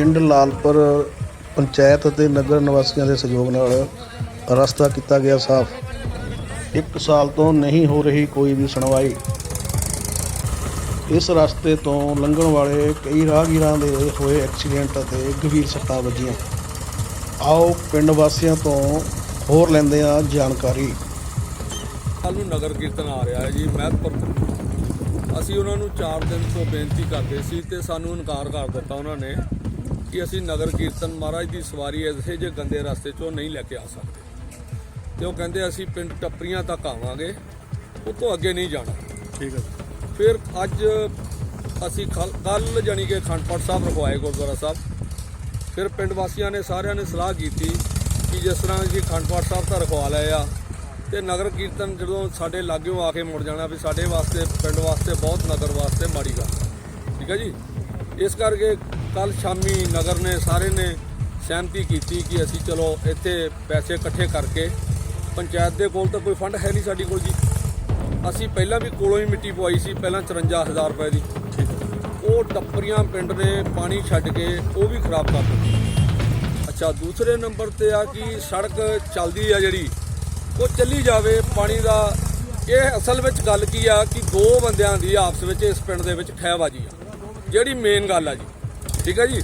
ਪਿੰਡ ਲਾਲਪੁਰ ਪੰਚਾਇਤ ਅਤੇ ਨਗਰ ਨਿਵਾਸੀਆਂ ਦੇ ਸਹਿਯੋਗ ਨਾਲ ਰਸਤਾ ਕੀਤਾ ਗਿਆ ਸਾਫ਼। ਇੱਕ ਸਾਲ ਤੋਂ ਨਹੀਂ ਹੋ ਰਹੀ ਕੋਈ ਵੀ ਸੁਣਵਾਈ। ਇਸ ਰਸਤੇ ਤੋਂ ਲੰਘਣ ਵਾਲੇ ਕਈ ਰਾਹਗੀਰਾਂ ਦੇ ਹੋਏ ਐਕਸੀਡੈਂਟ ਅਤੇ ਗੰਭੀਰ ਸੱਟਾਂ ਵੱਜੀਆਂ। ਆਓ ਪਿੰਡ ਵਾਸੀਆਂ ਤੋਂ ਹੋਰ ਲੈਂਦੇ ਆ ਜਾਣਕਾਰੀ। ਸਾਨੂੰ ਨਗਰ ਕੀਰਤਨ ਆ ਰਿਹਾ ਹੈ ਜੀ, ਮਹਿਤਪੁਰ ਅਸੀਂ ਉਹਨਾਂ ਨੂੰ 4 ਦਿਨ ਤੋਂ ਬੇਨਤੀ ਕਰਦੇ ਸੀ ਤੇ ਸਾਨੂੰ ਇਨਕਾਰ ਕਰ ਦਿੱਤਾ ਉਹਨਾਂ ਨੇ। ਕਿ ਅਸੀਂ ਨਗਰ ਕੀਰਤਨ ਮਹਾਰਾਜ ਦੀ ਸਵਾਰੀ ਐਸੇ ਜੇ ਗੰਦੇ ਰਸਤੇ 'ਚੋਂ ਨਹੀਂ ਲੈ ਕੇ ਆ ਸਕਦੇ। ਤੇ ਉਹ ਕਹਿੰਦੇ ਅਸੀਂ ਪਿੰਡ ਟੱਪਰੀਆਂ ਤੱਕ ਆਵਾਂਗੇ ਉਹ ਤੋਂ ਅੱਗੇ ਨਹੀਂ ਜਾਣਾ। ਠੀਕ ਹੈ। ਫਿਰ ਅੱਜ ਅਸੀਂ ਕੱਲ ਜਾਣੀ ਕਿ ਖੰਡਪੜ ਸਾਹਿਬ ਰਖਵਾਏ ਗੁਰਦੁਆਰਾ ਸਾਹਿਬ। ਫਿਰ ਪਿੰਡ ਵਾਸੀਆਂ ਨੇ ਸਾਰਿਆਂ ਨੇ ਸਲਾਹ ਕੀਤੀ ਕਿ ਜਿਸ ਤਰ੍ਹਾਂ ਅਸੀਂ ਖੰਡਪੜ ਸਾਹਿਬ ਤਾਂ ਰਖਵਾ ਲਏ ਆ ਤੇ ਨਗਰ ਕੀਰਤਨ ਜਦੋਂ ਸਾਡੇ ਲਾਗਿਓਂ ਆ ਕੇ ਮੁੜ ਜਾਣਾ ਵੀ ਸਾਡੇ ਵਾਸਤੇ ਪਿੰਡ ਵਾਸਤੇ ਬਹੁਤ ਨਗਰ ਵਾਸਤੇ ਮਾੜੀ ਗੱਲ। ਠੀਕ ਹੈ ਜੀ? ਇਸ ਕਰਕੇ ਕੱਲ ਸ਼ਾਮੀ ਨਗਰ ਨੇ ਸਾਰੇ ਨੇ ਸਹਿਮਤੀ ਕੀਤੀ ਕਿ ਅਸੀਂ ਚਲੋ ਇੱਥੇ ਪੈਸੇ ਇਕੱਠੇ ਕਰਕੇ ਪੰਚਾਇਤ ਦੇ ਕੋਲ ਤਾਂ ਕੋਈ ਫੰਡ ਹੈ ਨਹੀਂ ਸਾਡੀ ਕੋਲ ਜੀ। ਅਸੀਂ ਪਹਿਲਾਂ ਵੀ ਕੋਲੋਂ ਹੀ ਮਿੱਟੀ ਪਵਾਈ ਸੀ, ਪਹਿਲਾਂ 54000 ਰੁਪਏ ਦੀ। ਉਹ ਟੱਪਰੀਆਂ ਪਿੰਡ ਨੇ ਪਾਣੀ ਛੱਡ ਕੇ ਉਹ ਵੀ ਖਰਾਬ ਕਰ ਦਿੱਤੀ। ਅੱਛਾ, ਦੂਸਰੇ ਨੰਬਰ ਤੇ ਆ ਕਿ ਸੜਕ ਚੱਲਦੀ ਆ ਜਿਹੜੀ, ਉਹ ਚੱਲੀ ਜਾਵੇ, ਪਾਣੀ ਦਾ ਇਹ ਅਸਲ ਵਿੱਚ ਗੱਲ ਕੀ ਆ ਕਿ ਦੋ ਬੰਦਿਆਂ ਦੀ ਆਪਸ ਵਿੱਚ ਇਸ ਪਿੰਡ ਦੇ ਵਿੱਚ ਖਹਿਬਾਜੀ ਆ। ਜਿਹੜੀ ਮੇਨ ਗੱਲ ਆ ਜੀ। ਠੀਕ ਹੈ ਜੀ?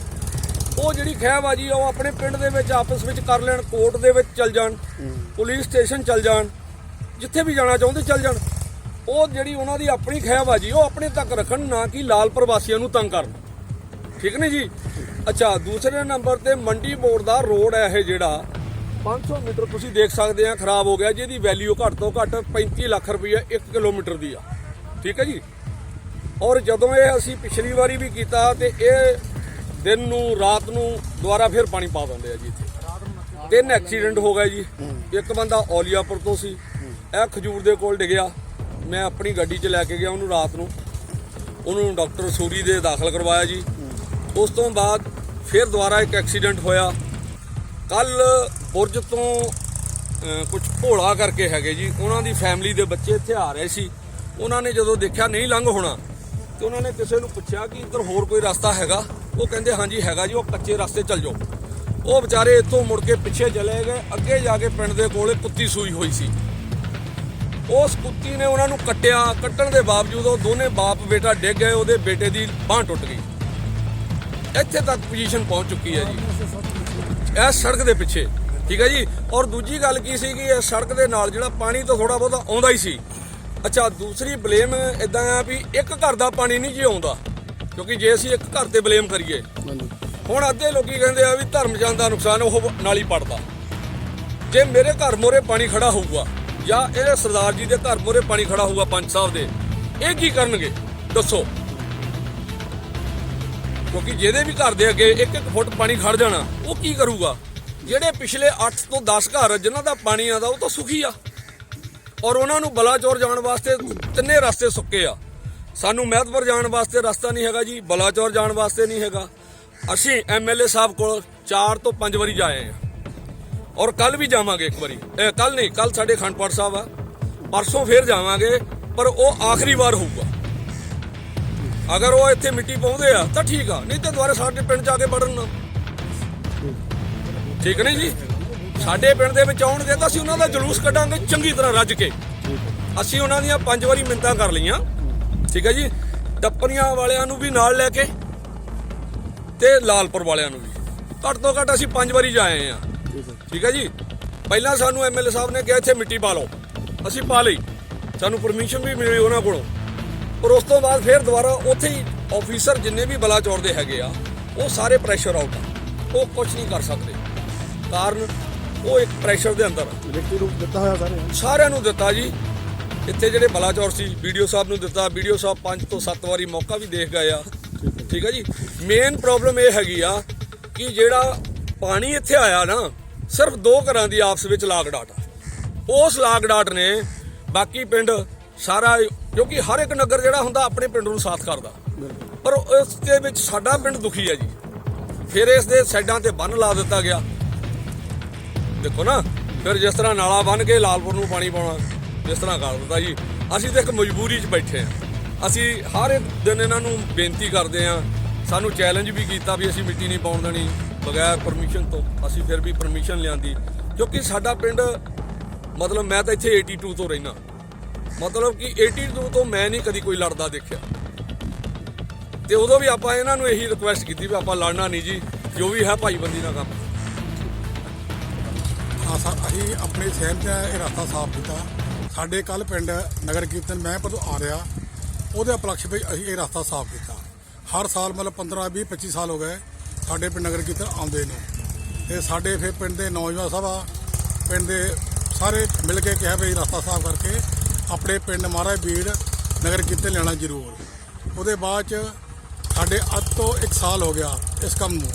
ਉਹ ਜਿਹੜੀ ਖਹਿਬਾਜੀ ਆ ਉਹ ਆਪਣੇ ਪਿੰਡ ਦੇ ਵਿੱਚ ਆਪਸ ਵਿੱਚ ਕਰ ਲੈਣ, ਕੋਰਟ ਦੇ ਵਿੱਚ ਚੱਲ ਜਾਣ, ਪੁਲਿਸ ਸਟੇਸ਼ਨ ਚੱਲ ਜਾਣ, ਜਿੱਥੇ ਵੀ ਜਾਣਾ ਚਾਹੁੰਦੇ ਚੱਲ ਜਾਣ। ਉਹ ਜਿਹੜੀ ਉਹਨਾਂ ਦੀ ਆਪਣੀ ਖਹਿਬਾਜੀ ਉਹ ਆਪਣੇ ਤੱਕ ਰੱਖਣ, ਨਾ ਕਿ ਲਾਲ ਪ੍ਰਵਾਸੀਆਂ ਨੂੰ ਤੰਗ ਕਰਨ। ਠੀਕ ਨੇ ਜੀ? ਅੱਛਾ, ਦੂਸਰੇ ਨੰਬਰ ਤੇ ਮੰਡੀ ਬੋਰਡ ਦਾ ਰੋਡ ਹੈ ਇਹ ਜਿਹੜਾ। 500 ਮੀਟਰ ਤੁਸੀਂ ਦੇਖ ਸਕਦੇ ਆ, ਖਰਾਬ ਹੋ ਗਿਆ, ਜਿਹਦੀ ਵੈਲਿਊ ਘੱਟ ਤੋਂ ਘੱਟ 35 ਲੱਖ ਰੁਪਈਆ 1 ਕਿਲੋਮੀਟਰ ਦੀ ਆ। ਠੀਕ ਹੈ ਜੀ? ਔਰ ਜਦੋਂ ਇਹ ਅਸੀਂ ਪਿਛਲੀ ਵਾਰੀ ਵੀ ਕੀਤਾ ਤੇ ਇਹ ਦਿਨ ਨੂੰ, ਰਾਤ ਨੂੰ ਦੁਬਾਰਾ ਫਿਰ ਪਾਣੀ ਪਾ ਦਿੰਦੇ ਆ ਜੀ ਇੱਥੇ। ਤਿੰਨ ਐਕਸੀਡੈਂਟ ਹੋ ਗਏ ਜੀ। ਇੱਕ ਬੰਦਾ ਔਲੀਆਪੁਰ ਤੋਂ ਸੀ। ਇਹ ਖਜੂਰ ਦੇ ਕੋਲ ਡਿੱਗਿਆ। ਮੈਂ ਆਪਣੀ ਗੱਡੀ 'ਚ ਲੈ ਕੇ ਗਿਆ ਉਹਨੂੰ ਰਾਤ ਨੂੰ। ਉਹਨੂੰ ਡਾਕਟਰ ਸੂਰੀ ਦੇ ਦਾਖਲ ਕਰਵਾਇਆ ਜੀ। ਉਸ ਤੋਂ ਬਾਅਦ ਫਿਰ ਦੁਬਾਰਾ ਇੱਕ ਐਕਸੀਡੈਂਟ ਹੋਇਆ। ਕੱਲ ਬੁਰਜ ਤੋਂ ਕੁਝ ਭੋਲਾ ਕਰਕੇ ਹੈਗੇ ਜੀ। ਉਹਨਾਂ ਦੀ ਫੈਮਿਲੀ ਦੇ ਬੱਚੇ ਇੱਥੇ ਆ ਰਹੇ ਸੀ। ਉਹਨਾਂ ਨੇ ਜਦੋਂ ਦੇਖਿਆ ਨਹੀਂ ਲੰਘ ਹੋਣਾ, ਤੇ ਉਹਨਾਂ ਨੇ ਕਿਸੇ ਨੂੰ ਪੁੱਛਿਆ ਕਿ ਇੱਧਰ ਹੋਰ ਕੋਈ ਰਸਤਾ ਹੈਗਾ? ਉਹ ਕਹਿੰਦੇ, ਹਾਂਜੀ, ਹੈਗਾ ਜੀ, ਉਹ ਕੱਚੇ ਰਸਤੇ ਚੱਲ ਜਾਓ। ਉਹ ਵਿਚਾਰੇ ਇੱਥੋਂ ਮੁੜ ਕੇ ਪਿੱਛੇ ਚਲੇ ਗਏ। ਅੱਗੇ ਜਾ ਕੇ ਪਿੰਡ ਦੇ ਕੋਲੇ ਕੁੱਤੀ ਸੂਈ ਹੋਈ ਸੀ। ਉਸ ਕੁੱਤੀ ਨੇ ਉਹਨਾਂ ਨੂੰ ਕੱਟਿਆ। ਕੱਟਣ ਦੇ ਬਾਵਜੂਦ ਉਹ ਦੋਨੇ ਬਾਪ ਬੇਟਾ ਡਿੱਗ ਗਏ, ਉਹਦੇ ਬੇਟੇ ਦੀ ਬਾਹ ਟੁੱਟ ਗਈ। ਇੱਥੇ ਤੱਕ ਪੋਜੀਸ਼ਨ ਪਹੁੰਚ ਚੁੱਕੀ ਹੈ ਜੀ। ਇਹ ਸੜਕ ਦੇ ਪਿੱਛੇ, ਠੀਕ ਹੈ ਜੀ? ਔਰ ਦੂਜੀ ਗੱਲ ਕੀ ਸੀ ਕਿ ਇਹ ਸੜਕ ਦੇ ਨਾਲ ਜਿਹੜਾ ਪਾਣੀ ਤਾਂ ਥੋੜਾ ਬਹੁਤਾ ਆਉਂਦਾ ਹੀ ਸੀ। ਅੱਛਾ, ਦੂਸਰੀ ਬਲੇਮ ਇਦਾਂ ਆ ਵੀ ਇੱਕ ਘਰ ਦਾ ਪਾਣੀ ਨਹੀਂ ਜੀ ਆਉਂਦਾ। ਕਿਉਂਕਿ ਜੇ ਅਸੀਂ ਇੱਕ ਘਰ ਤੇ ਬਲੇਮ ਕਰੀਏ ਹੁਣ ਅੱਧੇ ਲੋਕੀ ਕਹਿੰਦੇ ਆ ਵੀ ਧਰਮਚੰਦ ਦਾ ਨੁਕਸਾਨ ਉਹ ਨਾਲੀ ਪੜਦਾ। ਜੇ ਮੇਰੇ ਘਰ ਮੋਰੇ ਪਾਣੀ ਖੜਾ ਹੋਊਗਾ ਜਾਂ ਇਹ ਸਰਦਾਰ ਜੀ ਦੇ ਘਰ ਮੋਰੇ ਪਾਣੀ ਖੜਾ ਹੋਊਗਾ ਪੰਚ ਸਾਹਿਬ ਦੇ ਇਹ ਕੀ ਕਰਨਗੇ? ਦੱਸੋ। ਕਿਉਂਕਿ ਜਿਹਦੇ ਵੀ ਘਰ ਦੇ ਅੱਗੇ ਇੱਕ ਇੱਕ ਫੁੱਟ ਪਾਣੀ ਖੜ ਜਾਣਾ ਉਹ ਕੀ ਕਰੂਗਾ? ਜਿਹੜੇ ਪਿਛਲੇ 8 ਤੋਂ 10 ਘਰ ਜਿਨ੍ਹਾਂ ਦਾ ਪਾਣੀ ਆਉਂਦਾ ਉਹ ਤਾਂ ਸੁਖੀ ਆ। ਔਰ ਉਹਨਾਂ ਨੂੰ ਬਲਾਚੌਰ ਜਾਣ ਵਾਸਤੇ ਤਿੰਨੇ ਰਸਤੇ ਸੁੱਕੇ ਆ। ਸਾਨੂੰ ਮਹਿਤਪੁਰ ਜਾਣ ਵਾਸਤੇ ਰਸਤਾ ਨਹੀਂ ਹੈਗਾ ਜੀ, ਬਲਾਚੌਰ ਜਾਣ ਵਾਸਤੇ ਨਹੀਂ ਹੈਗਾ। ਅਸੀਂ ਐਮਐਲਏ ਸਾਹਿਬ ਕੋਲ 4 ਤੋਂ 5 ਵਾਰੀ ਜਾਏ ਆ ਔਰ ਕੱਲ ਵੀ ਜਾਵਾਂਗੇ ਇੱਕ ਵਾਰੀ। ਇਹ ਕੱਲ ਨਹੀਂ, ਕੱਲ ਸਾਡੇ ਖੰਡਪਾਟ ਸਾਹਿਬ ਆ। ਪਰਸੋਂ ਫੇਰ ਜਾਵਾਂਗੇ, ਪਰ ਉਹ ਆਖਰੀ ਵਾਰ ਹੋਊਗਾ। ਅਗਰ ਉਹ ਇੱਥੇ ਮਿੱਟੀ ਪਾਉਂਦੇ ਆ, ਤਾਂ ਠੀਕ ਆ। ਨਹੀਂ ਤਾਂ ਦੁਬਾਰਾ ਸਾਡੇ ਪਿੰਡ ਜਾ ਕੇ ਵੜਨ ਨਾ। ਠੀਕ ਨਹੀਂ ਜੀ? ਸਾਡੇ ਪਿੰਡ ਦੇ ਵਿੱਚ ਆਉਣਗੇ ਤਾਂ ਅਸੀਂ ਉਹਨਾਂ ਦਾ ਜਲੂਸ ਕੱਢਾਂਗੇ ਚੰਗੀ ਤਰ੍ਹਾਂ ਰੱਜ ਕੇ। ਅਸੀਂ ਉਹਨਾਂ ਦੀਆਂ ਪੰਜ ਵਾਰੀ ਮਿੰਤਾਂ ਕਰ ਲਈਆਂ। ਠੀਕ ਹੈ ਜੀ? ਟੱਪਰੀਆਂ ਵਾਲਿਆਂ ਨੂੰ ਵੀ ਨਾਲ ਲੈ ਕੇ ਤੇ ਲਾਲਪੁਰ ਵਾਲਿਆਂ ਨੂੰ ਵੀ। ਘੱਟ ਤੋਂ ਘੱਟ ਅਸੀਂ ਪੰਜ ਵਾਰੀ ਜਾਏ ਆ ਠੀਕ ਹੈ ਜੀ? ਪਹਿਲਾਂ ਸਾਨੂੰ ਐਮਐਲਏ ਸਾਹਿਬ ਨੇ ਕਿਹਾ ਇੱਥੇ ਮਿੱਟੀ ਪਾ ਲਓ। ਅਸੀਂ ਪਾ ਲਈ। ਸਾਨੂੰ ਪਰਮਿਸ਼ਨ ਵੀ ਮਿਲੀ ਉਹਨਾਂ ਕੋਲੋਂ। ਪਰ ਉਸ ਤੋਂ ਬਾਅਦ ਫਿਰ ਦੁਬਾਰਾ ਉੱਥੇ ਹੀ ਆਫੀਸਰ ਜਿੰਨੇ ਵੀ ਬਲਾਚੌਰ ਦੇ ਹੈਗੇ ਆ ਉਹ ਸਾਰੇ ਪ੍ਰੈਸ਼ਰ ਆਊਟ ਆ। ਉਹ ਕੁਝ ਨਹੀਂ ਕਰ ਸਕਦੇ। ਕਾਰਨ ਉਹ ਇੱਕ ਪ੍ਰੈਸ਼ਰ ਦੇ ਅੰਦਰ ਲਿਖਤੀ ਰੂਪ ਦਿੱਤਾ ਹੋਇਆ ਸਾਰੇ ਸਾਰਿਆਂ ਨੂੰ ਦਿੱਤਾ ਜੀ। ਇੱਥੇ ਜਿਹੜੇ ਬਲਾਚੌਰ ਸੀ ਵੀਡੀਓ ਸਾਹਿਬ ਨੂੰ ਦਿੱਤਾ ਵੀਡੀਓ ਸਾਹਿਬ ਪੰਜ ਤੋਂ ਸੱਤ ਵਾਰੀ ਮੌਕਾ ਵੀ ਦੇਖ ਗਏ ਆ। ਠੀਕ ਹੈ ਜੀ? ਮੇਨ ਪ੍ਰੋਬਲਮ ਇਹ ਹੈਗੀ ਆ ਕਿ ਜਿਹੜਾ ਪਾਣੀ ਇੱਥੇ ਆਇਆ ਨਾ, ਸਿਰਫ ਦੋ ਘਰਾਂ ਦੀ ਆਪਸ ਵਿੱਚ ਲਾਗ ਡਾਟ ਉਸ ਲਾਗ ਡਾਟ ਨੇ ਬਾਕੀ ਪਿੰਡ ਸਾਰਾ, ਕਿਉਂਕਿ ਹਰ ਇੱਕ ਨਗਰ ਜਿਹੜਾ ਹੁੰਦਾ ਆਪਣੇ ਪਿੰਡ ਨੂੰ ਸਾਥ ਕਰਦਾ। ਪਰ ਉਸ ਦੇ ਵਿੱਚ ਸਾਡਾ ਪਿੰਡ ਦੁਖੀ ਹੈ ਜੀ। ਫਿਰ ਇਸ ਦੇ ਸਾਈਡਾਂ ਤੇ ਬੰਨ ਲਾ ਦਿੱਤਾ ਗਿਆ। ਦੇਖੋ ਨਾ, ਫਿਰ ਜਿਸ ਤਰ੍ਹਾਂ ਨਾਲਾ ਬੰਨ ਕੇ ਲਾਲਪੁਰ ਨੂੰ ਪਾਣੀ ਪਾਉਣਾ। ਜਿਸ ਤਰ੍ਹਾਂ ਕਰ ਦਿੱਤਾ ਜੀ। ਅਸੀਂ ਤਾਂ ਇੱਕ ਮਜਬੂਰੀ 'ਚ ਬੈਠੇ ਆ ਅਸੀਂ ਹਰ ਇੱਕ ਦਿਨ ਇਹਨਾਂ ਨੂੰ ਬੇਨਤੀ ਕਰਦੇ ਆ ਸਾਨੂੰ ਚੈਲੰਜ ਵੀ ਕੀਤਾ ਵੀ ਅਸੀਂ ਮਿੱਟੀ ਨਹੀਂ ਪਾਉਣ ਦੇਣੀ, ਬਗੈਰ ਪਰਮਿਸ਼ਨ ਤੋਂ ਅਸੀਂ ਫਿਰ ਵੀ ਪਰਮਿਸ਼ਨ ਲਿਆਂਦੀ। ਕਿਉਂਕਿ ਸਾਡਾ ਪਿੰਡ, ਮਤਲਬ ਮੈਂ ਤਾਂ ਇੱਥੇ 82 ਤੋਂ ਰਹਿਣਾ ਮਤਲਬ ਕਿ 82 ਤੋਂ ਮੈਂ ਨਹੀਂ ਕਦੀ ਕੋਈ ਲੜਦਾ ਦੇਖਿਆ। ਤੇ ਉਦੋਂ ਵੀ ਆਪਾਂ ਇਹਨਾਂ ਨੂੰ ਇਹੀ ਰਿਕੁਐਸਟ ਕੀਤੀ ਵੀ ਆਪਾਂ ਲੜਨਾ ਨਹੀਂ ਜੀ, ਜੋ ਵੀ ਹੈ ਭਾਈਬੰਦੀ ਦਾ ਕੰਮ। ਹਾਂ ਅਸੀਂ ਆਪਣੇ ਸ਼ਹਿਰ 'ਚ ਇਹ ਰਸਤਾ ਸਾਫ਼ ਕੀਤਾ। ਸਾਡੇ ਕੱਲ ਪਿੰਡ ਨਗਰ ਕੀਰਤਨ ਮੈਂ ਪਰ ਆ ਰਿਹਾ। ਉਹਦੇ ਉਪਲਕਸ਼ ਵਿੱਚ ਅਸੀਂ ਇਹ ਰਸਤਾ ਸਾਫ਼ ਕੀਤਾ। ਹਰ ਸਾਲ ਮਤਲਬ 15 20 25 ਸਾਲ ਹੋ ਗਏ ਸਾਡੇ ਪਿੰਡ ਨਗਰ ਕੀਰਤਨ ਆਉਂਦੇ ਨੇ। ਤੇ ਸਾਡੇ ਫਿਰ ਪਿੰਡ ਦੇ ਨੌਜਵਾਨ ਸਭਾ, ਪਿੰਡ ਦੇ ਸਾਰੇ ਮਿਲ ਕੇ ਕਿਹਾ ਵੀ ਰਸਤਾ ਸਾਫ਼ ਕਰਕੇ ਆਪਣੇ ਪਿੰਡ ਮਹਾਰਾਜ ਬੀੜ ਨਗਰ ਕੀਰਤਨ ਲੈਣਾ ਜ਼ਰੂਰ। ਉਹਦੇ ਬਾਅਦ ਚ ਸਾਡੇ ਅੱਜ ਤੋਂ 1 ਸਾਲ ਹੋ ਗਿਆ ਇਸ ਕੰਮ ਨੂੰ।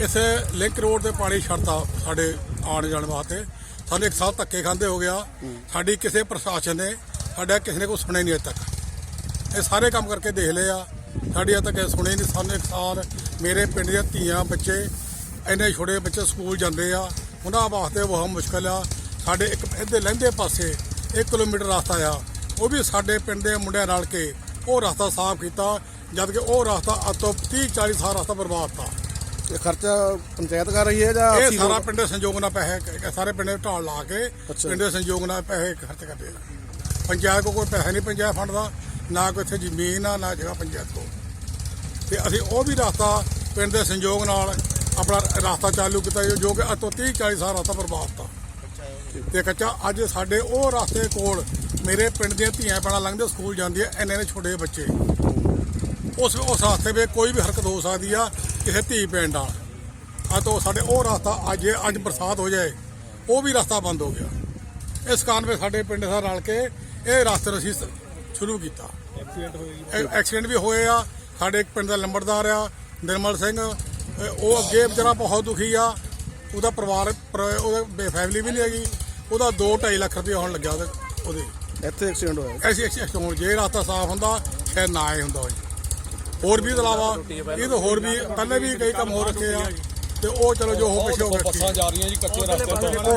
ਇਸ ਲਿੰਕ ਰੋਡ ਤੇ ਪਾਣੀ ਛੱਡਤਾ ਸਾਡੇ ਆਉਣ ਜਾਣ ਵਾਸਤੇ। ਸਾਨੂੰ ਇੱਕ ਸਾਲ ਧੱਕੇ ਖਾਂਦੇ ਹੋ ਗਿਆ। ਸਾਡੀ ਕਿਸੇ ਪ੍ਰਸ਼ਾਸਨ ਨੇ, ਸਾਡਾ ਕਿਸੇ ਨੇ ਕੋਈ ਸੁਣਿਆ ਨਹੀਂ ਅਜੇ ਤੱਕ। ਇਹ ਸਾਰੇ ਕੰਮ ਕਰਕੇ ਦੇਖ ਲਏ ਆ। ਸਾਡੀ ਅਜੇ ਤੱਕ ਸੁਣੇ ਨਹੀਂ। ਸਾਨੂੰ ਇੱਕ ਸਾਲ ਮੇਰੇ ਪਿੰਡ ਦੀਆਂ ਧੀਆਂ, ਬੱਚੇ, ਇੰਨੇ ਛੋਟੇ ਬੱਚੇ ਸਕੂਲ ਜਾਂਦੇ ਆ। ਉਹਨਾਂ ਵਾਸਤੇ ਬਹੁਤ ਮੁਸ਼ਕਲ ਆ। ਸਾਡੇ ਇੱਕ ਇਹਦੇ ਲਹਿੰਦੇ ਪਾਸੇ 1 ਕਿਲੋਮੀਟਰ ਰਸਤਾ ਆ। ਉਹ ਵੀ ਸਾਡੇ ਪਿੰਡ ਦੇ ਮੁੰਡਿਆਂ ਨਾਲ ਕੇ ਉਹ ਰਸਤਾ ਸਾਫ਼ ਕੀਤਾ, ਜਦ ਕਿ ਉਹ ਰਸਤਾ ਅੱਜ ਤੋਂ 30 40 ਸਾਲ ਰਸਤਾ ਬਰਬਾਦ ਤਾ ਇਹ ਖਰਚਾ ਪੰਚਾਇਤ ਕਰ ਰਹੀ ਹੈ ਜਾਂ ਇਹ ਸਾਰਾ? ਪਿੰਡ ਦੇ ਸੰਯੋਗ ਨਾਲ ਪੈਸੇ ਸਾਰੇ ਪਿੰਡ ਦੇ ਢਾਲ ਲਾ ਕੇ। ਪਿੰਡ ਦੇ ਸੰਯੋਗ ਨਾਲ ਪੈਸੇ ਖਰਚ ਕਰਦੇ ਆ ਪੰਚਾਇਤ ਕੋ ਕੋਈ ਪੈਸਾ ਨਹੀਂ ਪੰਚਾਇਤ ਫੰਡ ਦਾ ਨਾ ਕੋਈ ਇੱਥੇ ਜ਼ਮੀਨ ਆ ਨਾ ਜਗ੍ਹਾ ਪੰਚਾਇਤ ਕੋ ਤੇ ਅਸੀਂ ਉਹ ਵੀ ਰਸਤਾ ਪਿੰਡ ਦੇ ਸੰਯੋਗ ਨਾਲ ਆਪਣਾ ਰਸਤਾ ਚਾਲੂ ਕੀਤਾ ਜੋ- ਕਿ ਅੱਜ ਤੋਂ 30 40 ਸਾਲ ਰਸਤਾ ਬਰਬਾਦ ਤਾ ਤੇ ਕੱਚਾ ਅੱਜ ਸਾਡੇ ਉਹ ਰਸਤੇ ਕੋਲ ਮੇਰੇ ਪਿੰਡ ਦੀਆਂ ਧੀਆਂ ਪੈਣਾ ਲੰਘਦੇ ਸਕੂਲ ਜਾਂਦੀਆਂ ਇੰਨੇ ਇੰਨੇ ਛੋਟੇ ਬੱਚੇ ਉਸ ਉਸ ਰਸਤੇ 'ਤੇ ਕੋਈ ਵੀ ਹਰਕਤ ਹੋ ਸਕਦੀ ਆ ਕਿਸੇ ਧੀ ਪਿੰਡ ਨਾਲ। ਆ ਤੋਂ ਸਾਡੇ ਉਹ ਰਸਤਾ ਅੱਜ ਅੱਜ ਬਰਸਾਤ ਹੋ ਜਾਏ ਉਹ ਵੀ ਰਸਤਾ ਬੰਦ ਹੋ ਗਿਆ। ਇਸ ਕਾਰਨ ਵਿੱਚ ਸਾਡੇ ਪਿੰਡ ਦਾ ਰਲ ਕੇ ਇਹ ਰਸਤੇ ਅਸੀਂ ਸ਼ੁਰੂ ਕੀਤਾ। ਐਕਸੀਡੈਂਟ ਐਕਸੀਡੈਂਟ ਵੀ ਹੋਏ ਆ ਸਾਡੇ ਇੱਕ ਪਿੰਡ ਦਾ ਲੰਬੜਦਾਰ ਆ ਨਿਰਮਲ ਸਿੰਘ। ਉਹ ਅੱਗੇ ਵਿਚਾਰਾ ਬਹੁਤ ਦੁਖੀ ਆ। ਉਹਦਾ ਪਰਿਵਾਰ ਪਰ- ਉਹਦੇ ਫੈਮਿਲੀ ਵੀ ਨਹੀਂ ਹੈਗੀ। ਉਹਦਾ 2.5 ਲੱਖ ਰੁਪਏ ਹੋਣ ਲੱਗਿਆ ਉਹਦੇ। ਇੱਥੇ ਐਕਸੀਡੈਂਟ ਹੋਇਆ। ਐਸੀ ਐਕਸੀਡੈਂਟ ਹੋਣ ਜੇ ਰਸਤਾ ਸਾਫ਼ ਹੁੰਦਾ ਸ਼ਾਇਦ ਨਾ ਆਏ ਹੁੰਦਾ ਜੀ ਹੋਰ ਵੀ ਇਹਦੇ ਇਲਾਵਾ ਇਹ ਤਾਂ ਹੋਰ ਵੀ ਪਹਿਲੇ ਵੀ ਕਈ ਕੰਮ ਹੋ ਰੱਖੇ ਆ। ਤੇ ਉਹ ਚਲੋ ਜੋ ਹੋ ਪਿੱਛੇ ਹੋ ਬੱਸਾਂ ਜਾ ਰਹੀਆਂ ਜੀ ਕੱਚੇ ਰਸਤੇ ਤੋਂ